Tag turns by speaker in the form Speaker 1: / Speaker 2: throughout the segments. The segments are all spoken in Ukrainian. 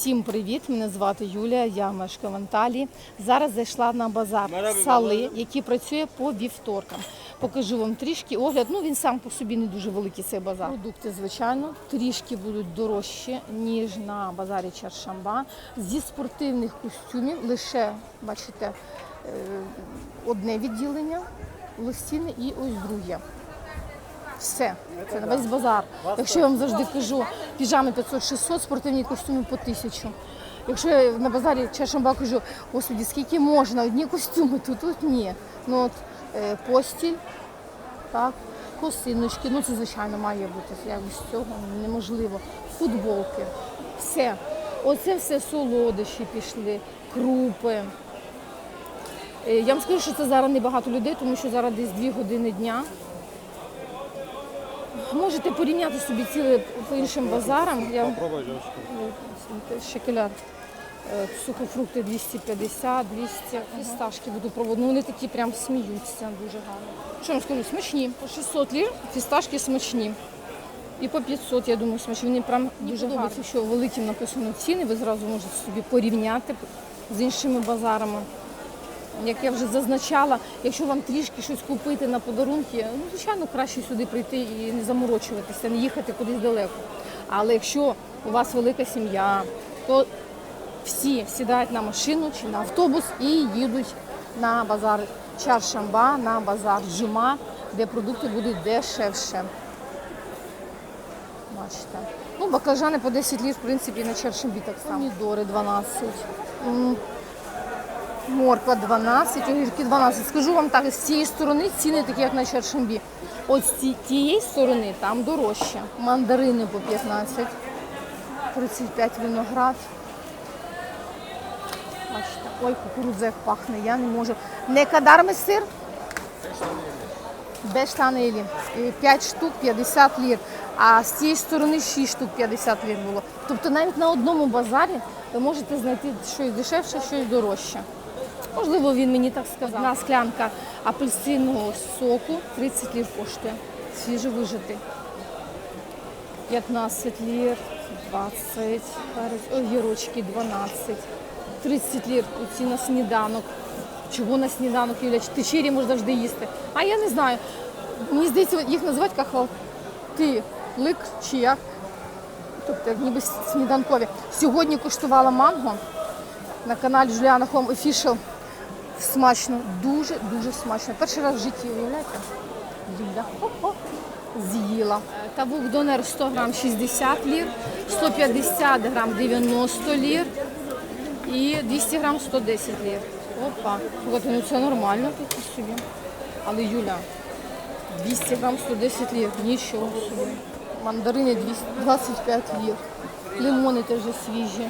Speaker 1: Всім привіт! Мене звати Юлія, я мешкаю в Анталії. Зараз зайшла на базар сали, який працює по вівторкам. Покажу вам трішки огляд. Ну він сам по собі не дуже великий цей базар. Продукти, звичайно, трішки будуть дорожчі, ніж на базарі Чаршамба. Зі спортивних костюмів лише бачите е, одне відділення лосіни і ось друге. Все, це весь базар. Якщо я вам завжди кажу, піжами 500-600, спортивні костюми по 1000. Якщо я на базарі Чешамба кажу, господі, скільки можна, одні костюми, то тут ні. Ну от е, постіль, так, косиночки, ну це звичайно має бути. Як без цього неможливо. Футболки, все. Оце все солодощі пішли, крупи. Е, Я вам скажу, що це зараз небагато людей, тому що зараз десь 2 години дня. Можете порівняти собі ціле по іншим базарам. Я
Speaker 2: Попробуй, девочка.
Speaker 1: Е, Сухофрукти 250, 200. Фісташки буду пробувати. Ну, вони такі прям сміються дуже гарно. Що вам скажу, смачні. По 600 лір фісташки смачні. І по 500, я думаю, смачні. Вони прям дуже гарні. Що великим написано ціни, ви зразу можете собі порівняти з іншими базарами. Як я вже зазначала, якщо вам трішки щось купити на подарунки, ну звичайно краще сюди прийти і не заморочуватися, не їхати кудись далеко. Але якщо у вас велика сім'я, то всі сідають на машину чи на автобус і їдуть на базар Чаршамба, на базар Джума, де продукти будуть дешевше. Бачите. Ну, баклажани по 10 літ, в принципі, на Чаршамбі так само. Помідори 12. Морква 12, огірки 12. Скажу вам так, з цієї сторони ціни такі, як на Чаршамбі. От з тієї сторони там дорожче. Мандарини по 15, 35 виноград. Бачите, ой, кукурудза як пахне, я не можу. Не кадарми сир? Без штанелі. 5 штук 50 лір. А з цієї сторони 6 штук 50 лір було. Тобто навіть на одному базарі ви можете знайти щось дешевше, щось дорожче. Можливо, він мені так сказав. Одна склянка апельсинового соку 30 лір коштує. Свіжовижитий. 15 лір, 20, перець, огірочки 12, 30 лір оці на сніданок. Чого на сніданок, Юля? Ти чирі можеш завжди їсти. А я не знаю. Мені здається, їх називають кахалти, лик чи як. Тобто ніби сніданкові. Сьогодні коштувала манго на каналі Juliana Home Official. Смачно, дуже-дуже смачно. Перший раз в житті, уявляєте? Хо-хо. З'їла. Тавук донер 100 грам 60 лір, 150 грам 90 лір і 200 грам 110 лір. Опа. От, ну це нормально такі собі. Але Юля, 200 грам 110 лір, нічого собі. Мандарини 200 25 лір. Лимони теж свіжі.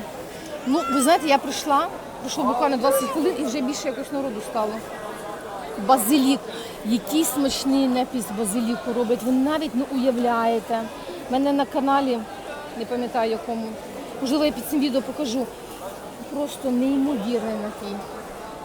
Speaker 1: Ну, ви знаєте, я прийшла, пройшло буквально 20 хвилин і вже більше якось народу стало. Базилік. Який смачний напій з базиліку роблять, ви навіть не уявляєте. У мене на каналі, не пам'ятаю якому, можливо, я під цим відео покажу. Просто неймовірний напій.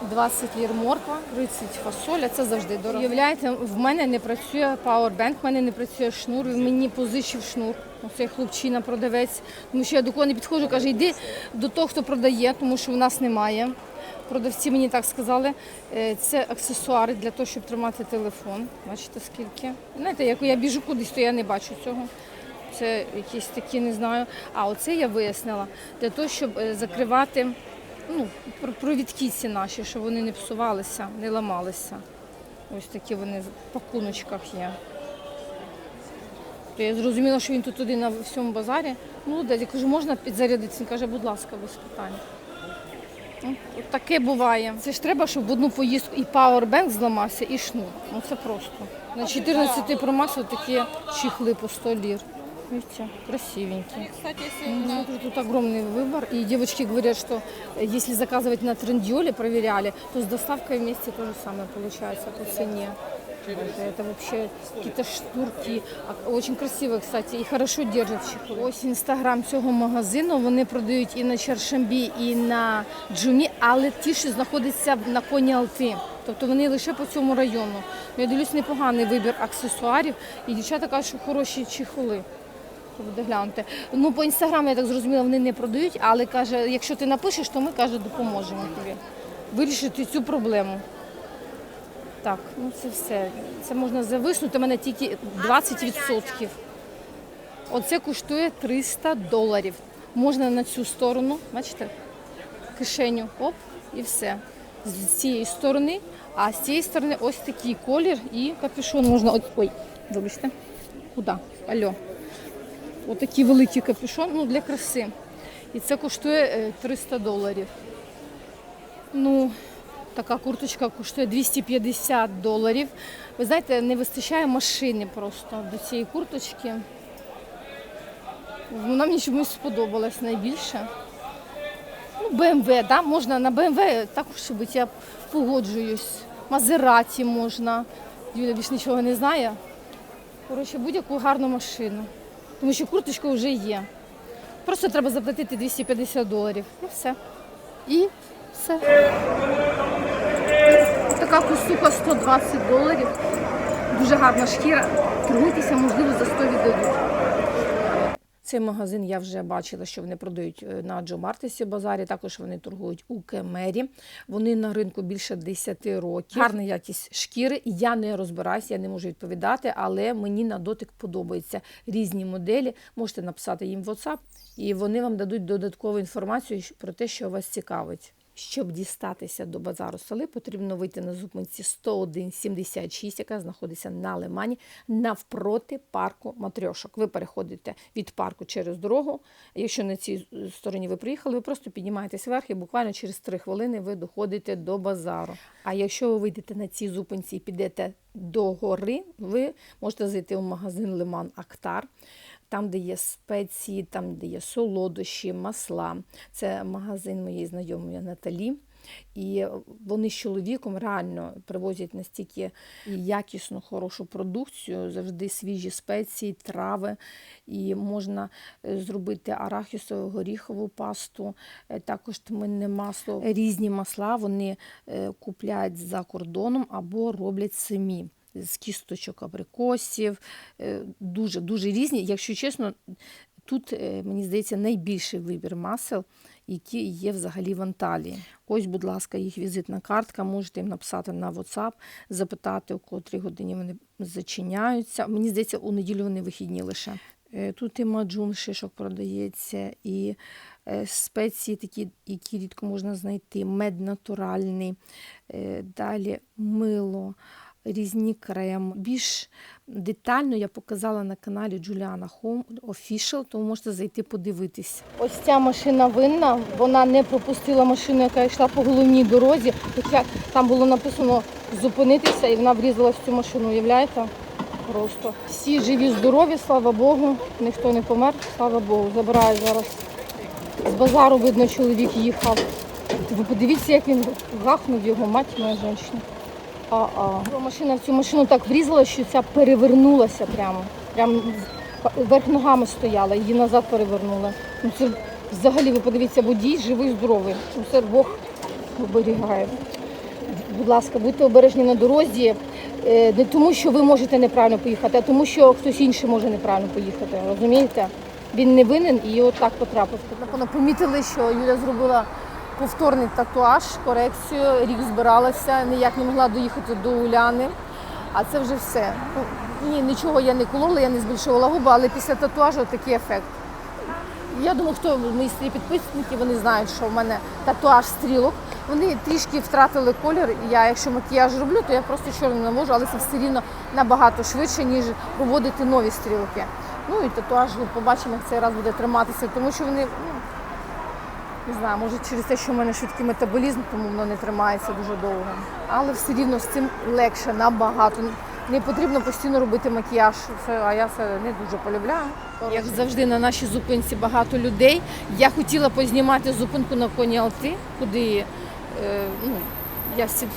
Speaker 1: 20 лір морква, 30 фасоля, це завжди дорого. Уявляєте, в мене не працює пауербенк, в мене не працює шнур, він мені позичив шнур. Оцей хлопчина, продавець. Тому що я до кого не підходжу, каже, йди до того, хто продає, тому що в нас немає. Продавці мені так сказали, е, це аксесуари для того, щоб тримати телефон. Бачите, скільки. Знаєте, як я біжу кудись, то я не бачу цього. Це якісь такі, не знаю. А оце я вияснила для того, щоб е, закривати ну, про- провідки ці наші, щоб вони не псувалися, не ламалися. Ось такі вони в пакуночках є. То я зрозуміла, що він тут один на всьому базарі. Ну, де я кажу, можна підзарядитися? Він каже, будь ласка, без питань. Ну, от таке буває. Це ж треба, щоб в одну поїздку і пауербенк зламався, і шнур. Ну це просто. На 14 промасів такі чехли по 100 лір. Видите, красивенькие.
Speaker 3: Кстати, если
Speaker 1: Ну, смотри, тут огромный выбор. И девочки говорят, что э, если заказывать на трендиоле, проверяли, то с доставкой вместе то же самое получается по цене. Это, это вообще какие-то штурки. А, Очень красиво, кстати, і хорошо держать чехли. Ось інстаграм цього магазину. Вони продають і на Чаршамбі, і на Джумі, але ті, що знаходяться на коні Алти. Тобто вони лише по цьому району. Ну, Я дивлюсь, непоганий вибір аксесуарів. І дівчата кажуть, що хороші чехли. буде глянути. Ну, по інстаграму, я так зрозуміла, вони не продають, але каже, якщо ти напишеш, то ми каже, допоможемо тобі вирішити цю проблему. Так, ну це все. Це можна зависнути. У мене тільки 20%. Оце коштує 300 доларів. Можна на цю сторону, бачите, кишеню, оп, і все. З цієї сторони, а з цієї сторони ось такий колір і капюшон можна. Ой, ой вибачте. Куди? Алло. Отакий великий капюшон, ну для краси. І це коштує е, 300 доларів. Ну, така курточка коштує 250 доларів. Ви знаєте, не вистачає машини просто до цієї курточки. Вона мені чомусь сподобалась найбільше. Ну, BMW, да? можна на BMW також бути, я погоджуюсь. Мазераті можна. Юля більш нічого не знає. Коротше, будь-яку гарну машину. Тому що курточка вже є. Просто треба заплатити 250 доларів. І все. І все. Така костюка 120 доларів. Дуже гарна шкіра. Торгуйтеся, можливо, за 100 віддадуть. Цей магазин я вже бачила, що вони продають е, на Джо Мартисі базарі. Також вони торгують у Кемері. Вони на ринку більше 10 років. Гарна якість шкіри. Я не розбираюся, я не можу відповідати, але мені на дотик подобаються різні моделі. Можете написати їм в WhatsApp, і вони вам дадуть додаткову інформацію про те, що вас цікавить. Щоб дістатися до базару сели, потрібно вийти на зупинці 10176, яка знаходиться на Лимані, навпроти парку Матрьошок. Ви переходите від парку через дорогу. Якщо на цій стороні ви приїхали, ви просто піднімаєтесь вверх і буквально через 3 хвилини ви доходите до базару. А якщо ви вийдете на цій зупинці і підете до гори, ви можете зайти в магазин Лиман Актар там, де є спеції, там, де є солодощі, масла. Це магазин моєї знайомої Наталі. І вони з чоловіком реально привозять настільки якісну, хорошу продукцію, завжди свіжі спеції, трави. І можна е, зробити арахісову горіхову пасту, е, також тминне масло. Різні масла вони е, купляють за кордоном або роблять самі з кісточок абрикосів, е, дуже дуже різні. Якщо чесно, тут е, мені здається найбільший вибір масел, які є взагалі в Анталії. Ось, будь ласка, їх візитна картка. Можете їм написати на WhatsApp, запитати, у котрій годині вони зачиняються. Мені здається, у неділю вони вихідні лише. Е, Тут і маджун шишок продається, і е, спеції такі, які рідко можна знайти, мед натуральний, далі мило різні крем. Більш детально я показала на каналі Juliana Home Official, тому можете зайти подивитись. Ось ця машина винна, вона не пропустила машину, яка йшла по головній дорозі. Хоча там було написано зупинитися, і вона врізалась в цю машину. Уявляєте? Просто всі живі, здорові, слава Богу. Ніхто не помер, слава Богу. Забираю зараз. З базару видно, чоловік їхав. Ви подивіться, як він гахнув його, мать моя жінка. А-а. Машина в цю машину так врізала, що ця перевернулася прямо. Прямо верх ногами стояла, її назад перевернула. Ну це взагалі, ви подивіться, водій живий, здоровий. Ну це Бог оберігає. Будь ласка, будьте обережні на дорозі. Е, Не тому, що ви можете неправильно поїхати, а тому, що хтось інший може неправильно поїхати. Розумієте? Він не винен і от так потрапив. Напевно, помітили, що Юля зробила повторний татуаж, корекцію, рік збиралася, ніяк не могла доїхати до Уляни. А це вже все. Ну, ні, нічого я не колола, я не збільшувала губи, але після татуажу такий ефект. Я думаю, хто мої старі підписники, вони знають, що в мене татуаж стрілок. Вони трішки втратили колір. Я, якщо макіяж роблю, то я просто чорно не можу, але це все рівно набагато швидше, ніж проводити нові стрілки. Ну і татуаж ну, побачимо, як цей раз буде триматися, тому що вони, ну, не знаю, може через те, що в мене швидкий метаболізм, тому воно не тримається дуже довго. Але все рівно з цим легше, набагато. Не потрібно постійно робити макіяж, це, а я це не дуже полюбляю. Як завжди на нашій зупинці багато людей. Я хотіла познімати зупинку на коні Алти, куди е, ну, я сід...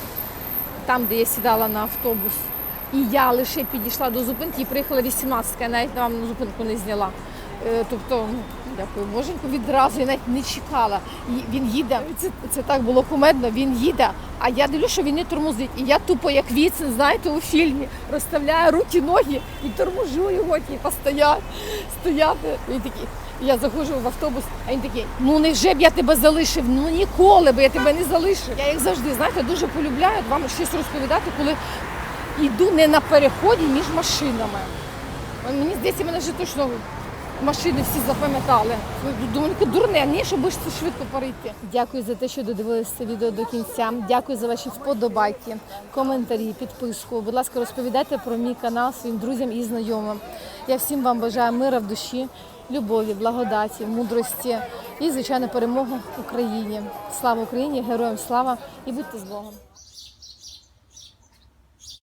Speaker 1: там, де я сідала на автобус. І я лише підійшла до зупинки і приїхала 18 я навіть вам зупинку не зняла. Е, Тобто, ну, дякую боженьку, відразу я навіть не чекала. І він їде. Це, це так було кумедно. Він їде, а я дивлюся, що він не тормозить. І я тупо, як віцин, знаєте, у фільмі, розставляю руки, ноги і торможу його, типу, стояти, стояти. Він такий. Я заходжу в автобус, а він такий, ну невже б я тебе залишив? Ну ніколи би я тебе не залишив. Я як завжди, знаєте, дуже полюбляю вам щось розповідати, коли йду не на переході між машинами. Мені здається, мене вже точно машини всі запам'ятали. Думаю, дурне, ні, щоб швидко перейти. Дякую за те, що додивилися це відео до кінця. Дякую за ваші вподобайки, коментарі, підписку. Будь ласка, розповідайте про мій канал своїм друзям і знайомим. Я всім вам бажаю мира в душі, любові, благодаті, мудрості і, звичайно, перемоги Україні. Слава Україні! Героям слава і будьте з Богом!